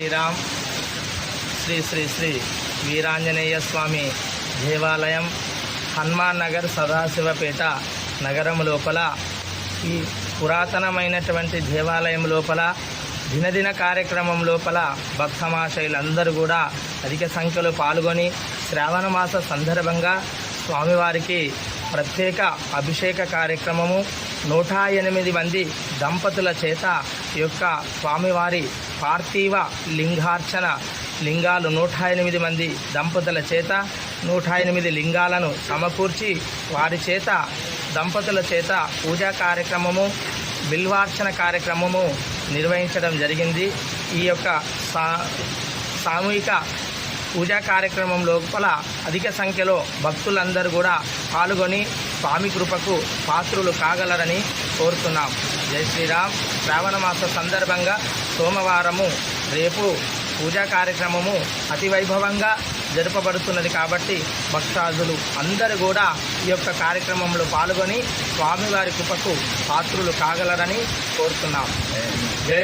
శ్రీరామ్ శ్రీ శ్రీ శ్రీ వీరాంజనేయ స్వామి దేవాలయం హనుమాన్ నగర్ సదాశివపేట నగరం లోపల ఈ పురాతనమైనటువంటి దేవాలయం లోపల దినదిన కార్యక్రమం లోపల భక్తమాశయులందరూ కూడా అధిక సంఖ్యలో పాల్గొని శ్రావణ మాస సందర్భంగా స్వామివారికి ప్రత్యేక అభిషేక కార్యక్రమము నూట ఎనిమిది మంది దంపతుల చేత ఈ యొక్క స్వామివారి పార్థివ లింగార్చన లింగాలు నూట ఎనిమిది మంది దంపతుల చేత నూట ఎనిమిది లింగాలను సమకూర్చి వారి చేత దంపతుల చేత పూజా కార్యక్రమము బిల్వార్చన కార్యక్రమము నిర్వహించడం జరిగింది. ఈ యొక్క సా సామూహిక పూజా కార్యక్రమం లోపల అధిక సంఖ్యలో భక్తులందరూ కూడా పాల్గొని స్వామి కృపకు పాత్రులు కాగలరని కోరుతున్నాం. జై శ్రీరామ్. శ్రావణ మాస సందర్భంగా సోమవారము రేపు పూజా కార్యక్రమము అతి వైభవంగా జరపబడుతున్నది కాబట్టి భక్తాదులు అందరూ కూడా ఈ యొక్క కార్యక్రమంలో పాల్గొని స్వామివారి కృపకు పాత్రులు కాగలరని కోరుతున్నాం. జై